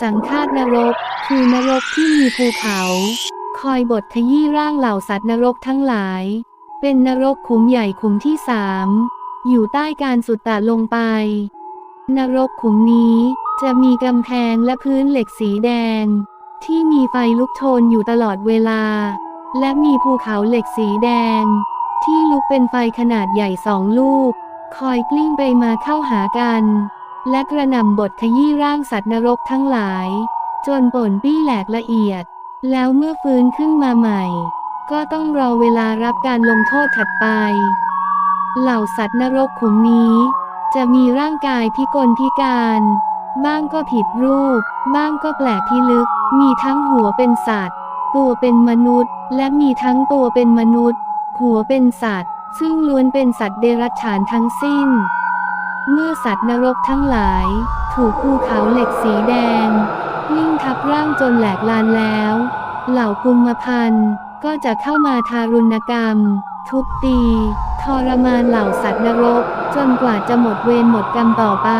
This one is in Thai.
สังฆาตนรก คือนรกที่มีภูเขา คอยบดขยี้ร่างเหล่าสัตว์นรกทั้งหลาย เป็นนรกขุมใหญ่ขุมที่สามอยู่ใต้การสุดตะลงไป นรกขุมนี้จะมีกำแพงและพื้นเหล็กสีแดง ที่มีไฟลุกโชนอยู่ตลอดเวลา และมีภูเขาเหล็กสีแดง ที่ลุกเป็นไฟขนาดใหญ่สองลูก คอยกลิ้งไปมาเข้าหากัน และกระหน่ำบทขยี้ร่างสัตว์นรกทั้งหลาย จนป่นปี้แหลกละเอียด แล้วเมื่อฟื้นขึ้นมาใหม่ ก็ต้องรอเวลารับการลงโทษถัดไป เหล่าสัตว์นรกขุมนี้ จะมีร่างกายพิกลพิการ บ้างก็ผิดรูป บ้างก็แปลกพิลึก มีทั้งหัวเป็นสัตว์ ตัวเป็นมนุษย์ และมีทั้งตัวเป็นมนุษย์ หัวเป็นสัตว์ ซึ่งล้วนเป็นสัตว์เดรัจฉานทั้งสิ้น เมื่อสัตว์นรกทั้งหลาย ถูกภูเขาเหล็กสีแดงนิ่งทับร่างจนแหลกลานแล้ว เหล่ากุมพันธ์ก็จะเข้ามาทารุณกรรม ทุบตี ทรมานเหล่าสัตว์นรก จนกว่าจะหมดเวรหมดกรรมต่อไป